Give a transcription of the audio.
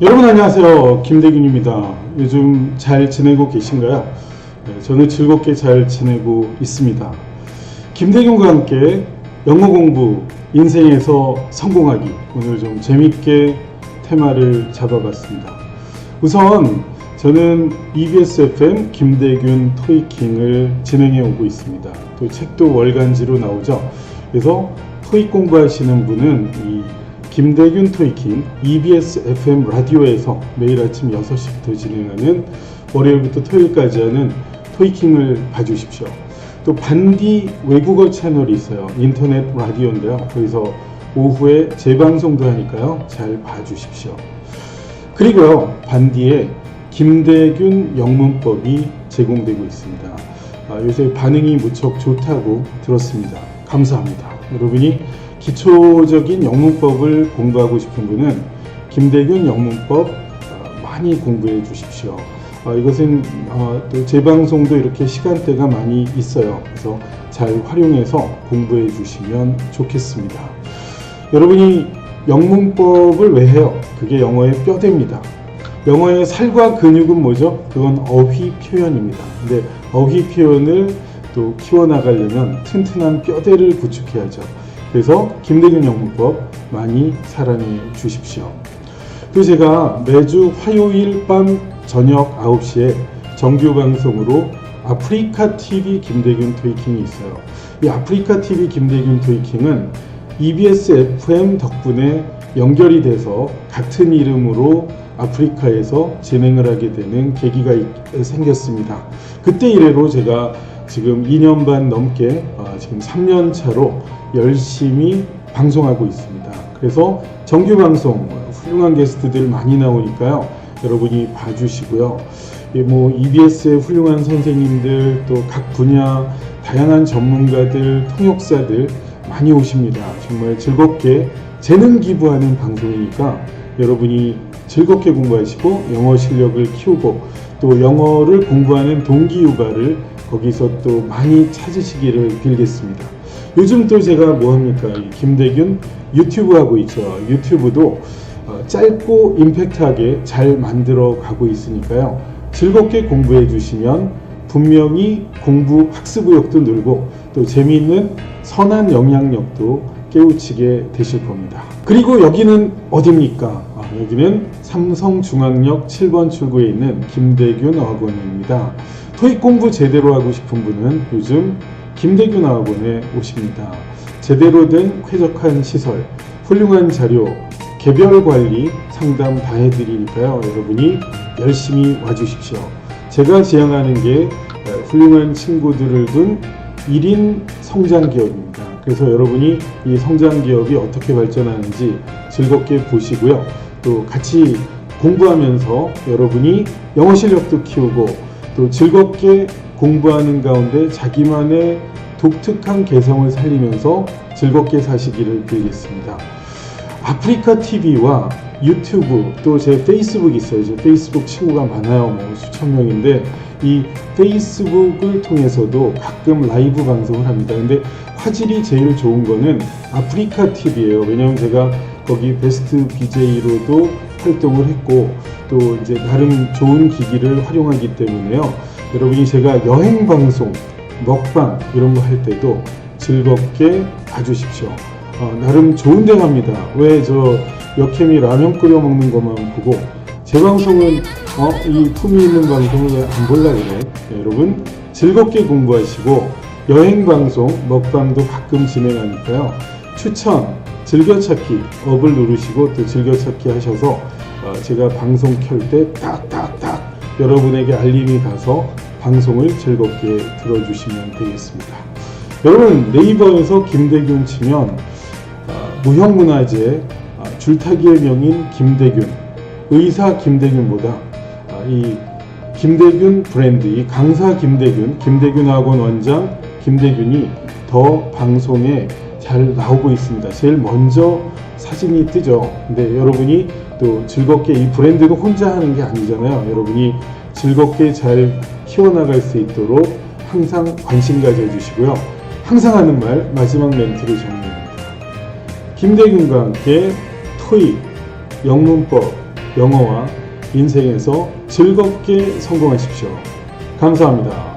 여러분 안녕하세요. 김대균입니다. 요즘 잘 지내고 계신가요? 네, 저는 즐겁게 잘 지내고 있습니다. 김대균과 함께 영어 공부, 인생에서 성공하기. 오늘 좀 재밌게 테마를 잡아봤습니다. 우선 저는 EBS FM 김대균 토익킹을 진행해 오고 있습니다. 또 책도 월간지로 나오죠. 그래서 토익 공부하시는 분은 이 김대균 토익킹 EBS FM 라디오에서 매일 아침 6시부터 진행하는 월요일부터 토요일까지 하는 토익킹을 봐주십시오. 또 반디 외국어 채널이 있어요. 인터넷 라디오인데요. 거기서 오후에 재방송도 하니까요. 잘 봐주십시오. 그리고요, 반디에 김대균 영문법이 제공되고 있습니다. 아, 요새 반응이 무척 좋다고 들었습니다. 감사합니다. 여러분이 기초적인 영문법을 공부하고 싶은 분은 김대균 영문법 아, 많이 공부해 주십시오. 아, 이것은 아, 또 재방송도 이렇게 시간대가 많이 있어요. 그래서 잘 활용해서 공부해 주시면 좋겠습니다. 여러분이 영문법을 왜 해요? 그게 영어의 뼈대입니다. 영어의 살과 근육은 뭐죠? 그건 어휘 표현입니다. 근데 어휘 표현을 또 키워나가려면 튼튼한 뼈대를 구축해야죠. 그래서 김대균 영문법 많이 사랑해 주십시오. 그리고 제가 매주 화요일 밤 저녁 9시에 정규 방송으로 아프리카 TV 김대균 토이킹이 있어요. 이 아프리카 TV 김대균 토이킹은 EBS FM 덕분에 연결이 돼서 같은 이름으로 아프리카에서 진행을 하게 되는 계기가 있- 생겼습니다. 그때 이래로 제가 지금 2년 반 넘게 어, 지금 3년 차로 열심히 방송하고 있습니다. 그래서 정규 방송 훌륭한 게스트들 많이 나오니까요. 여러분이 봐주시고요. 예, 뭐 EBS의 훌륭한 선생님들 또 각 분야 다양한 전문가들 통역사들 많이 오십니다. 정말 즐겁게 재능 기부하는 방송이니까 여러분이 즐겁게 공부하시고 영어 실력을 키우고 또 영어를 공부하는 동기 유발을 거기서 또 많이 찾으시기를 빌겠습니다. 요즘 또 제가 뭐 합니까? 이 김대균 유튜브 하고 있죠. 유튜브도 어, 짧고 임팩트하게 잘 만들어 가고 있으니까요. 즐겁게 공부해 주시면 분명히 공부 학습의욕도 늘고 또 재미있는 선한 영향력도 깨우치게 되실 겁니다. 그리고 여기는 어디입니까? 아, 여기는 삼성중앙역 7번 출구에 있는 김대균 어학원입니다. 토익 공부 제대로 하고 싶은 분은 요즘 김대균 어학원에 오십니다. 제대로 된 쾌적한 시설, 훌륭한 자료, 개별 관리 상담 다 해드리니까요. 여러분이 열심히 와주십시오. 제가 지향하는 게 어, 훌륭한 친구들을 둔 1인 성장 기업입니다. 그래서 여러분이 이 성장 기업이 어떻게 발전하는지 즐겁게 보시고요. 또 같이 공부하면서 여러분이 영어 실력도 키우고 또 즐겁게 공부하는 가운데 자기만의 독특한 개성을 살리면서 즐겁게 사시기를 빌겠습니다. 아프리카 TV와 유튜브 또 제 페이스북 있어요. 제 페이스북 친구가 많아요. 뭐 수천 명인데 이 페이스북을 통해서도 가끔 라이브 방송을 합니다. 근데 화질이 제일 좋은 거는 아프리카 TV예요. 왜냐하면 제가 거기 베스트 BJ로도 활동을 했고 또 이제 나름 좋은 기기를 활용하기 때문에요. 여러분이 제가 여행 방송, 먹방 이런 거 할 때도 즐겁게 봐주십시오. 어, 나름 좋은 데 갑니다. 왜저 역캠이 라면 끓여 먹는 것만 보고 제 방송은 어, 이 품위 있는 방송을 왜안 볼라 그래? 네, 여러분 즐겁게 공부하시고 여행 방송 먹방도 가끔 진행하니까요. 추천 즐겨찾기 업을 누르시고 또 즐겨찾기 하셔서 어, 제가 방송 켤 때 딱딱딱 여러분에게 알림이 가서 방송을 즐겁게 들어주시면 되겠습니다. 여러분 네이버에서 김대균 치면 아, 무형문화재 아, 줄타기의 명인 김대균 의사 김대균보다 아, 이 김대균 브랜드 이 강사 김대균 김대균 학원 원장 김대균이 더 방송에 잘 나오고 있습니다. 제일 먼저 사진이 뜨죠. 근데 여러분이 또 즐겁게 이 브랜드는 혼자 하는 게 아니잖아요. 여러분이 즐겁게 잘 키워나갈 수 있도록 항상 관심 가져주시고요. 항상 하는 말 마지막 멘트를 정리합니다. 김대균과 함께 토익, 영문법, 영어와 인생에서 즐겁게 성공하십시오. 감사합니다.